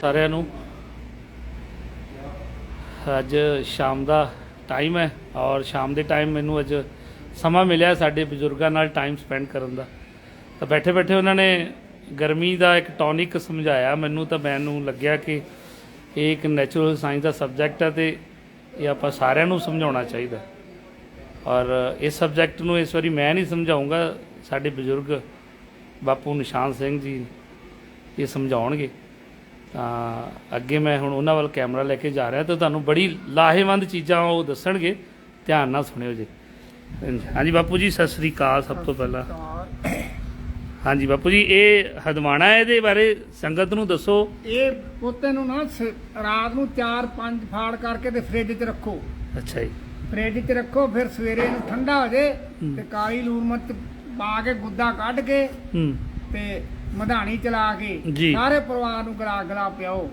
ਸਾਰਿਆਂ ਨੂੰ। ਅੱਜ ਸ਼ਾਮ ਦਾ ਟਾਈਮ ਹੈ ਔਰ ਸ਼ਾਮ ਦੇ ਟਾਈਮ ਮੈਨੂੰ ਅੱਜ ਸਮਾਂ ਮਿਲਿਆ ਸਾਡੇ ਬਜ਼ੁਰਗਾਂ ਨਾਲ ਟਾਈਮ ਸਪੈਂਡ ਕਰਨ ਦਾ। ਤਾਂ ਬੈਠੇ ਬੈਠੇ ਉਹਨਾਂ ਨੇ ਗਰਮੀ ਦਾ ਇੱਕ ਟੌਨਿਕ ਸਮਝਾਇਆ। ਮੈਨੂੰ ਤਾਂ ਮੈਨੂੰ ਲੱਗਿਆ ਕਿ ਇਹ ਇੱਕ ਨੈਚੁਰਲ ਸਾਇੰਸ ਦਾ ਸਬਜੈਕਟ ਹੈ ਤੇ ਇਹ ਆਪਾਂ ਸਾਰਿਆਂ ਨੂੰ ਸਮਝਾਉਣਾ ਚਾਹੀਦਾ। ਔਰ ਇਸ ਸਬਜੈਕਟ ਨੂੰ ਇਸ ਵਾਰੀ ਮੈਂ ਨਹੀਂ ਸਮਝਾਉਂਗਾ ਸਾਡੇ ਬਜ਼ੁਰਗ ਬਾਪੂ ਨਿਸ਼ਾਨ ਸਿੰਘ ਜੀ ਇਹ ਸਮਝਾਉਣਗੇ। ਤਾਂ ਅੱਗੇ ਮੈਂ ਹੁਣ ਉਹਨਾਂ ਵੱਲ ਕੈਮਰਾ ਲੈ ਕੇ ਜਾ ਰਿਹਾ ਤਾਂ ਤੁਹਾਨੂੰ ਬੜੀ ਲਾਹੇਵੰਦ ਚੀਜ਼ਾਂ ਉਹ ਦੱਸਣਗੇ ਧਿਆਨ ਨਾਲ ਸੁਣਿਓ ਜੀ। ਹਾਂਜੀ ਬਾਪੂ ਜੀ ਸਤਿ ਸ੍ਰੀ ਅਕਾਲ ਸਭ ਤੋਂ ਪਹਿਲਾਂ। ਹਾਂਜੀ ਬਾਪੂ ਜੀ ਇਹ ਹਦਵਾਣਾ ਇਹਦੇ ਬਾਰੇ ਸੰਗਤ ਨੂੰ ਦੱਸੋ। ਇਹ ਪੋਤੇ ਨੂੰ ਨਾ ਸ- ਰਾਤ ਨੂੰ 4-5 ਫਾੜ ਕਰਕੇ ਤੇ ਫ੍ਰਿਜ 'ਚ ਰੱਖੋ। ਅੱਛਾ ਜੀ। ਫ੍ਰਿਜ 'ਚ ਰੱਖੋ ਫਿਰ ਸਵੇਰੇ ਨੂੰ ਠੰਡਾ ਹੋ ਜੇ ਤੇ ਕਾਲੀ ਲੂਣ ਮਿਰਚ ਪਾ ਕੇ ਗੁੱਦਾ ਕੱਢ ਕੇ ਹੂੰ। ਤੇ ਮਧਾਣੀ ਚਲਾ ਕੇ ਜੀ। ਸਾਰੇ ਪਰਿਵਾਰ ਨੂੰ ਗਲਾ ਗਲਾ ਪਿਆਓ।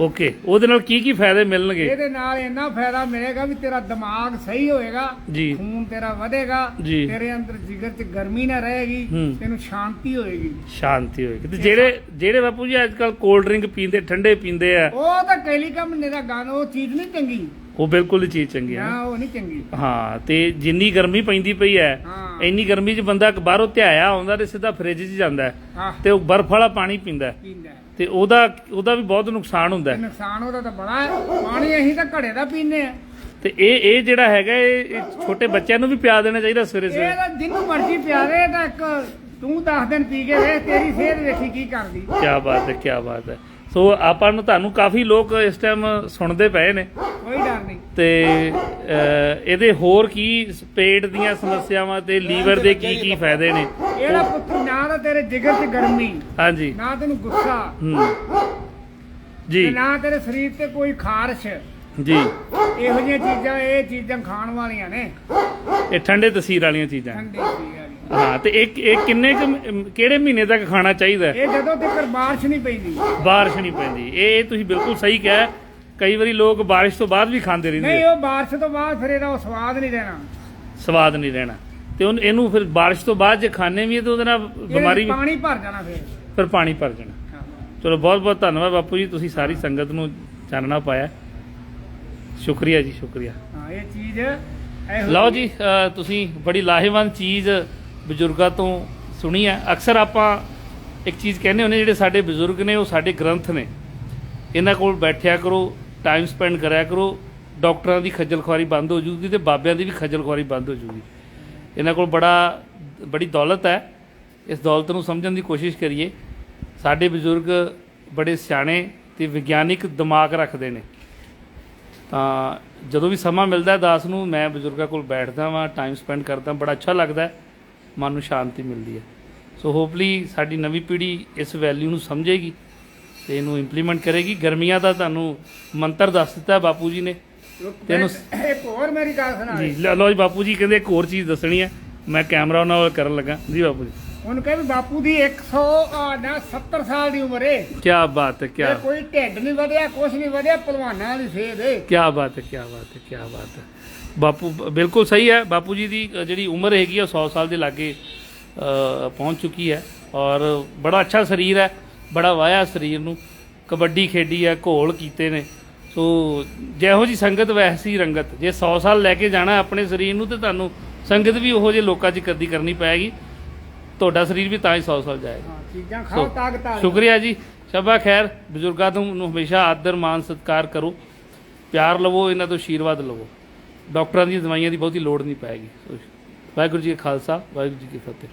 ਓਕੇ ਉਹਦੇ ਨਾਲ ਕੀ ਕੀ ਫਾਇਦੇ ਮਿਲਣਗੇ? ਇਹਦੇ ਨਾਲ ਇੰਨਾ ਫਾਇਦਾ ਮਿਲੇਗਾ ਵੀ ਤੇਰਾ ਦਿਮਾਗ ਸਹੀ ਹੋਏਗਾ ਜੀ। ਖੂਨ ਤੇਰਾ ਵਧੇਗਾ ਜੀ। ਤੇਰੇ ਅੰਦਰ ਜਿਗਰ 'ਚ ਗਰਮੀ ਨਾ ਰਹੇਗੀ ਹੂੰ। ਤੈਨੂੰ ਸ਼ਾਂਤੀ ਹੋਏਗੀ। ਸ਼ਾਂਤੀ ਹੋਏਗੀ। ਤੇ ਜਿਹੜੇ ਜਿਹੜੇ ਬਾਪੂ ਜੀ ਅੱਜ ਕੱਲ ਕੋਲਡ ਡਰਿੰਕ ਪੀਂਦੇ ਠੰਡੇ ਪੀਂਦੇ ਆ। ਉਹ ਤਾਂ ਕੈਲੀਕਮ ਨੇ ਦਾ ਗਾਣ ਉਹ ਚੀਜ਼ ਨਹੀਂ ਚੰਗੀ। ਉਹ ਬਿਲਕੁਲ ਹੀ ਚੀਜ਼ ਚੰਗੀ ਹੈ ਨਾ। ਉਹ ਨਹੀਂ ਚੰਗੀ। ਹਾਂ ਤੇ ਜਿੰਨੀ ਗਰਮੀ ਪੈਂਦੀ ਪਈ ਹੈ ਹਾਂ। ਇੰਨੀ ਗਰਮੀ 'ਚ ਬੰਦਾ ਬਾਹਰੋਂ ਧਿਆਇਆ ਆਉਂਦਾ ਤੇ ਸਿੱਧਾ ਫ੍ਰਿਜ 'ਚ ਜਾਂਦਾ ਹੈ ਆਹ ਤੇ ਉਹ ਬਰਫ਼ ਵਾਲਾ ਪਾਣੀ ਪੀਂਦਾ ਹੈ। ਪੀਂਦਾ ਹੈ। ਤੇ ਉਹਦਾ ਉਹਦਾ ਵੀ ਬਹੁਤ ਨੁਕਸਾਨ ਹੁੰਦਾ ਤੇ ਹੈ। ਨੁਕਸਾਨ ਉਹਦਾ ਤਾਂ ਬੜਾ ਹੈ। ਪਾਣੀ ਅਸੀਂ ਤਾਂ ਘੜੇ ਦਾ ਪੀਨੇ ਆ ਤੇ ਇਹ ਇਹ ਜਿਹੜਾ ਹੈਗਾ ਇਹ ਇਹ ਛੋਟੇ ਬੱਚਿਆਂ ਨੂੰ ਵੀ ਪਿਆ ਦੇਣਾ ਚਾਹੀਦਾ ਸਵੇਰੇ ਇਹ ਸਵੇਰੇ ਤਾਂ ਜਿੰਨੂੰ ਮਰਜ਼ੀ ਪਿਆਰੇ ਤਾਂ ਇੱਕ ਤੂੰ 10 ਦਿਨ ਪੀ ਕੇ ਵੇਖ ਤੇਰੀ ਸਿਹਤ ਵੇਖੀ ਕੀ ਕਰਦੀ। ਕੀ ਬਾਤ ਹੈ ਕੀ ਬਾਤ ਹੈ। ਸੋ ਆਪਾਂ ਨੂੰ ਤੁਹਾਨੂੰ ਕਾਫੀ ਲੋਕ ਇਸ ਟਾਈਮ ਸੁਣਦੇ ਪਏ ਨੇ। ਕੋਈ ਡਰ ਨਹੀਂ। ਤੇ ਅਹ, ਇਹਦੇ ਹੋਰ ਕੀ ਪੇਟ ਦੀਆਂ ਸਮੱਸਿਆਵਾਂ ਤੇ ਲੀਵਰ ਦੇ ਕੀ ਕੀ ਫਾਇਦੇ ਨੇ? ਇਹਦਾ ਪੁੱਤਰ ਨਾ ਤਾਂ ਤੇਰੇ ਜਿਗਰ 'ਚ ਗਰਮੀ ਹਾਂਜੀ। ਨਾ ਤੈਨੂੰ ਗੁੱਸਾ। ਹੂੰ। ਜੀ। ਨਾ ਤੇਰੇ ਸਰੀਰ ਤੇ ਕੋਈ ਖਾਰਸ਼। ਜੀ। ਇਹੋ ਜਿਹੀਆਂ ਚੀਜ਼ਾਂ ਇਹ ਚੀਜ਼ਾਂ ਖਾਣ ਵਾਲੀਆਂ ਨੇ। ਇਹ ਠੰਡੇ ਤਸੀਰ ਵਾਲੀਆਂ ਚੀਜ਼ਾਂ। ਠੰਡੀ ਵਾਲੀਆਂ ਹਾਂ ਤੇ ਇਹ ਇਹ ਕਿੰਨੇ ਕੁ ਮ- ਕਿਹੜੇ ਮਹੀਨੇ ਤੱਕ ਖਾਣਾ ਚਾਹੀਦਾ ਹੈ? ਇਹ ਜਦੋਂ ਤੱਕ ਬਾਰਿਸ਼ ਨਹੀਂ ਪੈਂਦੀ ਬਾਰਿਸ਼ ਨਹੀਂ ਪੈਂਦੀ ਇਹ ਇਹ ਤੁਸੀਂ ਬਿਲਕੁਲ ਸਹੀ ਕਿਹਾ। ਕਈ ਵਾਰੀ ਲੋਕ ਬਾਰਿਸ਼ ਤੋਂ ਬਾਅਦ ਵੀ ਖਾਂਦੇ ਰਹਿੰਦੇ ਨਹੀਂ ਆ। ਉਹ ਬਾਰਿਸ਼ ਤੋਂ ਬਾਅਦ ਫਿਰ ਇਹਦਾ ਉਹ ਸਵਾਦ ਨਹੀਂ ਰਹਿਣਾ ਸਵਾਦ ਨਹੀਂ ਰਹਿਣਾ ਤੇ ਉਹਨ- ਇਹਨੂੰ ਫਿਰ ਬਾਰਿਸ਼ ਤੋਂ ਬਾਅਦ ਜੇ ਖਾਣੇ ਵੀ ਹੈ ਤਾਂ ਉਹਦੇ ਨਾਲ ਇਹਦੇ ਬਿਮਾਰੀ ਵੀ ਪਾਣੀ ਭਰ ਜਾਣਾ ਫਿਰ ਫਿਰ ਪਾਣੀ ਭਰ ਜਾਣਾ ਹਾਂ। ਚਲੋ ਬਹੁਤ ਬਹੁਤ ਧੰਨਵਾਦ ਬਾਪੂ ਜੀ ਤੁਸੀਂ ਸਾਰੀ ਸੰਗਤ ਨੂੰ ਚਾਨਣਾ ਪਾਇਆ ਸ਼ੁਕਰੀਆ ਜੀ ਸ਼ੁਕਰੀਆ ਹਾਂ ਇਹ ਚੀਜ਼ ਇਹੋ ਲਓ ਜੀ ਅ, ਤੁਸੀਂ ਬੜੀ ਲਾਹੇਵੰਦ ਚੀਜ਼ ਬਜ਼ੁਰਗਾਂ ਤੋਂ ਸੁਣੀ ਹੈ। ਅਕਸਰ ਆਪਾਂ ਇੱਕ ਚੀਜ਼ ਕਹਿੰਦੇ ਹੁੰਦੇ ਜਿਹੜੇ ਸਾਡੇ ਬਜ਼ੁਰਗ ਨੇ, ਉਹ ਸਾਡੇ ਗ੍ਰੰਥ ਨੇ। ਇਹਨਾਂ ਕੋਲ ਬੈਠਿਆ ਕਰੋ ਟਾਈਮ ਸਪੈਂਡ ਕਰਿਆ ਕਰੋ, ਡਾਕਟਰਾਂ ਦੀ ਖੱਜਲ ਖੁਆਰੀ ਬੰਦ ਹੋ ਜੂਗੀ ਤੇ ਬਾਬਿਆਂ ਦੀ ਵੀ ਖੱਜਲ ਖੁਆਰੀ ਬੰਦ ਹੋ ਜੂਗੀ। ਇਹਨਾਂ ਕੋਲ ਬੜਾ, ਬੜੀ ਦੌਲਤ ਹੈ। ਇਸ ਦੌਲਤ ਨੂੰ ਸਮਝਣ ਦੀ ਕੋਸ਼ਿਸ਼ ਕਰੀਏ। ਸਾਡੇ ਬਜ਼ੁਰਗ ਬੜੇ ਸਿਆਣੇ ਤੇ ਵਿਗਿਆਨਿਕ ਦਿਮਾਗ ਰੱਖਦੇ ਨੇ। ਤਾਂ ਜਦੋਂ ਵੀ ਸਮਾਂ ਮਿਲਦਾ ਦਾਸ ਨੂੰ, ਮੈਂ ਬਜ਼ੁਰਗਾਂ ਕੋਲ ਬੈਠਦਾ ਵਾਂ ਟਾਈਮ ਸਪੈਂਡ ਕਰਦਾ, ਬੜਾ ਅੱਛਾ ਲੱਗਦਾ ਮਨ ਨੂੰ ਸ਼ਾਂਤੀ ਮਿਲਦੀ ਹੈ। ਸੋ ਹੋਪਲੀ ਸਾਡੀ ਨਵੀਂ ਪੀੜ੍ਹੀ ਇਸ ਵੈਲਿਊ ਨੂੰ ਸਮਝੇਗੀ ਤੇ ਇਹਨੂੰ ਇੰਪਲੀਮੈਂਟ ਕਰੇਗੀ। ਗਰਮੀਆਂ ਦਾ ਤੁਹਾਨੂੰ ਮੰਤਰ ਦੱਸ ਦਿੱਤਾ ਬਾਪੂ ਜੀ ਨੇ। ਤੈਨੂੰ- ਇੱਕ ਹੋਰ ਮੇਰੀ ਗੱਲ ਸੁਣਾ। ਜੀ ਲੈ- ਲਓ ਜੀ ਬਾਪੂ ਜੀ ਕਹਿੰਦੇ ਇੱਕ ਹੋਰ ਚੀਜ਼ ਦੱਸਣੀ ਹੈ। ਮੈਂ ਕੈਮਰਾ ਉਹਨਾਂ ਵੱਲ ਕਰਨ ਲੱਗਾ। ਜੀ ਬਾਪੂ ਜੀ। ਉਹਨੂੰ ਕਹੇ ਵੀ ਬਾਪੂ ਦੀ 100 ਆ ਨਾ 70 ਸਾਲ ਦੀ ਉਮਰ ਏ। ਕੀ ਬਾਤ ਹੈ ਕੀ ਤੇ ਕੋਈ ਢਿੱਡ ਨਹੀਂ ਵਧਿਆ ਕੁਛ ਨਹੀਂ ਵਧਿਆ ਪਹਿਲਵਾਨਾਂ ਦੀ ਸਿਹਤ ਏ। ਕੀ ਬਾਤ ਹੈ ਕੀ ਬਾਤ ਹੈ ਕੀ ਬਾਤ ਹੈ। ਬਾਪੂ ਬਿਲਕੁਲ ਸਹੀ ਹੈ। ਬਾਪੂ ਜੀ ਦੀ ਜਿਹੜੀ ਉਮਰ ਹੈਗੀ ਆ 100 ਸਾਲ ਦੇ ਲਾਗੇ ਪਹੁੰਚ ਚੁੱਕੀ ਹੈ। ਔਰ ਬੜਾ ਅੱਛਾ ਸਰੀਰ ਹੈ ਬੜਾ ਵਾਇਆ ਸਰੀਰ ਨੂੰ। ਕਬੱਡੀ ਖੇਡੀ ਹੈ ਘੋਲ ਕੀਤੇ ਨੇ। ਸੋ ਜਿਹੋ ਜੀ ਸੰਗਤ ਵੈਸੀ ਰੰਗਤ ਜੇ 100 ਸਾਲ ਲੈ ਕੇ ਜਾਣਾ ਆਪਣੇ ਸਰੀਰ ਨੂੰ ਤੇ ਤੁਹਾਨੂੰ ਸੰਗਤ ਵੀ ਉਹੋ ਜਿਹੇ ਲੋਕਾਂ 'ਚ ਕਰਦੀ ਕਰਨੀ ਪਏਗੀ। ਤੁਹਾਡਾ ਸਰੀਰ ਵੀ ਤਾਂ ਹੀ 100 ਸਾਲ ਜਾਏਗਾ। ਹਾਂ ਚੀਜ਼ਾਂ ਖਾਓ ਸੋ, ਤਾਕਤ ਆ ਸ਼ੁਕਰੀਆ ਜੀ। ਸ਼ਬਾ ਖੈਰ ਬਜ਼ੁਰਗਾਂ ਤੋਂ ਨੂੰ ਹਮੇਸ਼ਾ ਆਦਰ ਮਾਨ ਸਤਿਕਾਰ ਕਰੋ। ਪਿਆਰ ਲਵੋ ਇਹਨਾਂ ਤੋਂ ਆਸ਼ੀਰਵਾਦ ਲਵੋ। ਡਾਕਟਰਾਂ ਦੀਆਂ ਦਵਾਈਆਂ ਦੀ ਬਹੁਤੀ ਲੋੜ ਨਹੀਂ ਪੈਗੀ। ਵਾਹਿਗੁਰੂ ਜੀ ਕਾ ਖਾਲਸਾ ਵਾਹਿਗੁਰੂ ਜੀ ਕੀ ਫਤਿਹ।